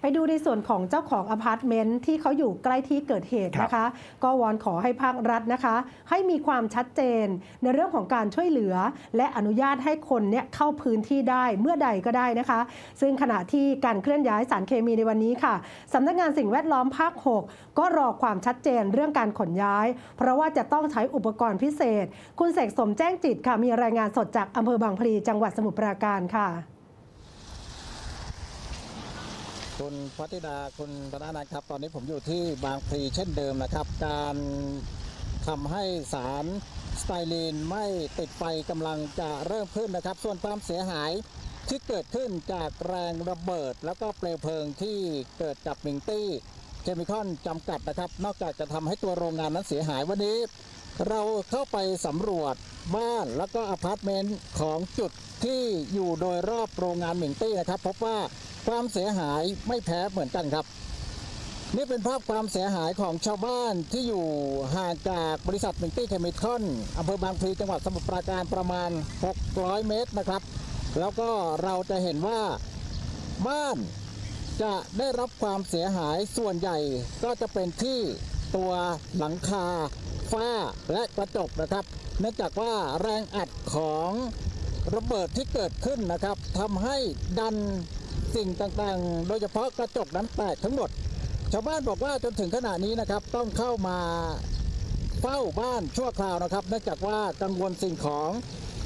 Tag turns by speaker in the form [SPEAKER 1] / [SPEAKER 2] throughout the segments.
[SPEAKER 1] ไปดูในส่วนของเจ้าของอพาร์ตเมนต์ที่เขาอยู่ใกล้ที่เกิดเหตุนะคะ ก็วอนขอให้ภาครัฐนะคะ ให้มีความชัดเจนในเรื่องของการช่วยเหลือ และอนุญาตให้คนเนี่ยเข้าพื้นที่ได้เมื่อใดก็ได้นะคะ ซึ่งขณะที่การเคลื่อนย้ายสารเคมีในวันนี้ค่ะสำนักงานสิ่งแวดล้อมภาค 6 ก็รอความชัดเจนเรื่องการขนย้าย เพราะว่าจะต้องใช้อุปกรณ์พิเศษ คุณเสกสมแจ้งจิตค่ะมีรายงานสดจากอำเภอบางพลีจังหวัดสมุทรปราการค่ะ
[SPEAKER 2] คุณพัฒดาคุณธนานันครับ ตอนนี้ผมอยู่ที่บางพลีเช่นเดิมนะครับ การทำให้สารสไตรีนไม่ติดไฟกำลังจะเริ่มขึ้นนะครับ ส่วนความเสียหายที่เกิดขึ้นจากแรงระเบิด แล้วก็เปลวเพลิงที่เกิดกับมิงตี้เคมีคอนจำกัดนะครับ นอกจากจะทำให้ตัวโรงงานนั้นเสียหายวันนี้ เราเข้าไปสำรวจบ้านแล้วก็อพาร์ตเมนต์ของจุดที่อยู่โดยรอบโรงงานหมิงตี้นะครับ พบว่า ความเสียหายไม่แพ้เหมือนกันครับ นี่เป็นภาพความเสียหายของชาวบ้านที่อยู่ห่างจากบริษัทมิงตี้เคมีคอนอำเภอบางพลีจังหวัดสมุทรปราการประมาณ 600 เมตรนะครับ แล้วก็เราจะเห็นว่าบ้านจะได้รับความเสียหายส่วนใหญ่ก็จะเป็นที่ตัวหลังคา ฝ้าและกระจกนะครับ เนื่องจากว่าแรงอัดของระเบิดที่เกิดขึ้นนะครับทำให้ดัน สิ่งต่างๆ โดยเฉพาะกระจกนั้นแตกทั้งหมด ชาวบ้านบอกว่าจนถึงขณะนี้นะครับ ต้องเข้ามาเฝ้าบ้านชั่วคราวนะครับ เนื่องจากว่ากังวลสิ่งของ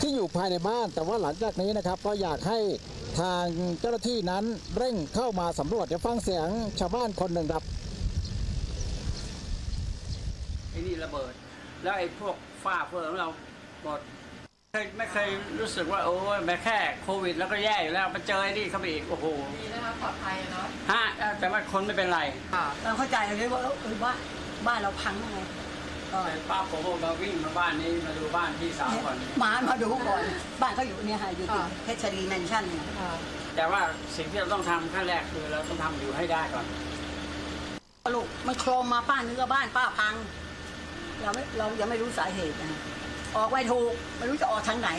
[SPEAKER 2] ที่อยู่ภายในบ้าน แต่ว่าหลังจากนี้นะครับ ก็อยากให้ทางเจ้าหน้าที่นั้นเร่งเข้ามาสำรวจเดี๋ยวฟังเสียงชาวบ้านคนหนึ่งครับ
[SPEAKER 3] ไอ้นี่ระเบิด แล้วไอ้พวกฝ้าเฟืองของเราหมด เคยไม่เคยรู้สึกว่าโอ้ยแม้แค่โควิด แล้วก็แย่อยู่แล้วมาเจอไอ้นี่เข้าไปอีกโอ้โห
[SPEAKER 4] ดีนะคะปลอดภัยเนาะ
[SPEAKER 3] ฮะแต่ว่าคนไม่เป็นไร
[SPEAKER 4] ค่ะ
[SPEAKER 5] เราเข้าใจเลยว่าเออบ้านบ้านเราพังยังไงก็
[SPEAKER 3] แต่ป้าผมมาวิ่งมาบ้านนี้มาดูบ้านพี่สาวก่อน
[SPEAKER 5] หมามาดูก่อน บ้านเขาอยู่เนี่ยค่ะอยู่ติดเพชรรีแมนชั่นเนี่ย
[SPEAKER 4] ค่ะ
[SPEAKER 3] แต่ว่าสิ่งที่เราต้องทำขั้นแรกคือเราต้องทำอยู่ให้ได้ก่อน
[SPEAKER 5] ลูกมันโครมมาป้านึกว่าบ้านป้าพัง เราไม่เรายังไม่รู้สาเหตุนะ ออกไม่ถูกไม่รู้จะออกทางไหน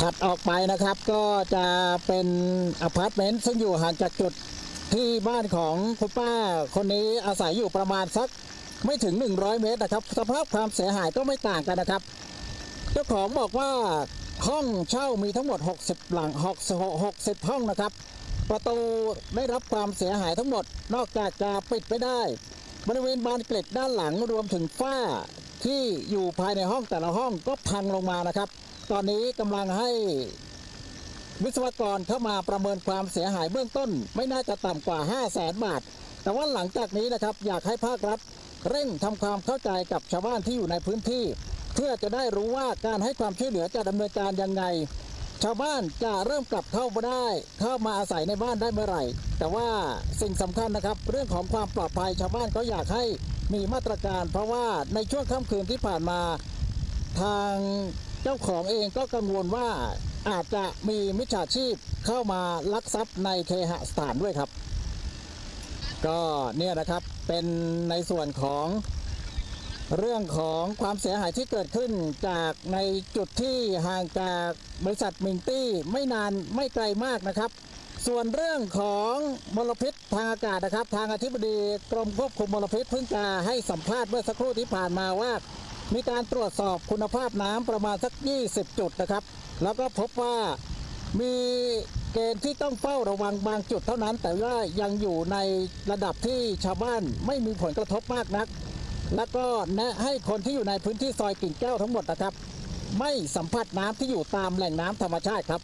[SPEAKER 2] ถัดออกไปนะครับก็จะเป็นอพาร์ตเมนต์ซึ่งอยู่ห่างจากจุดที่บ้านของคุณป้าคนนี้อาศัยอยู่ประมาณสักไม่ถึง 100 เมตรนะครับ สภาพความเสียหายก็ไม่ต่างกันนะครับ เจ้าของบอกว่า ห้องเช่ามีทั้งหมด 60 หลัง60 60 ห้องนะครับ ประตูได้รับความเสียหายทั้งหมด นอกจากจะปิดไม่ได้ บริเวณบานเกล็ดด้านหลังรวมถึงฝ้าที่อยู่ภายในห้องแต่ละห้องก็พังลงมานะครับ ตอนนี้กำลังให้วิศวกรเข้ามาประเมินความเสียหายเบื้องต้น ไม่น่าจะต่ำกว่า 5 0 0แสนบาท แต่ว่าหลังจากนี้นะครับอยากให้ภาครัฐเร่งทำความเข้าใจกับชาวบ้านที่อยู่ในพื้นที่ พื่อจะได้รู้ว่าการให้ความช่วยเหลือจะดำเนินการยังไง ชาวบ้านจะเริ่มกลับเข้ามาได้ เข้ามาอาศัยในบ้านได้เมื่อไหร่ แต่ว่าสิ่งสำคัญนะครับ เรื่องของความปลอดภัยชาวบ้านก็อยากให้มีมาตรการ เพราะว่าในช่วงค่ำคืนที่ผ่านมา ทางเจ้าของเองก็กังวลว่าอาจจะมีมิจฉาชีพเข้ามาลักทรัพย์ในเคหสถานด้วยครับ ก็เนี่ยนะครับเป็นในส่วนของ เรื่องของความเสียหายที่เกิดขึ้นจากในจุดที่ห่างจากบริษัทมิงตี้ไม่นานไม่ไกลมากนะครับ ส่วนเรื่องของมลพิษทางอากาศนะครับ ทางอธิบดีกรมควบคุมมลพิษเพิ่งจะให้สัมภาษณ์เมื่อสักครู่ที่ผ่านมาว่า มีการตรวจสอบคุณภาพน้ำประมาณสัก 20 จุดนะครับ แล้วก็พบว่ามีเกณฑ์ที่ต้องเฝ้าระวังบางจุดเท่านั้น แต่ว่ายังอยู่ในระดับที่ชาวบ้านไม่มีผลกระทบมากนัก แล้วก็แนะให้คนที่อยู่ในพื้นที่ซอยกิ่งแก้วทั้งหมดนะครับ ไม่สัมผัสน้ำที่อยู่ตามแหล่งน้ำธรรมชาติครับ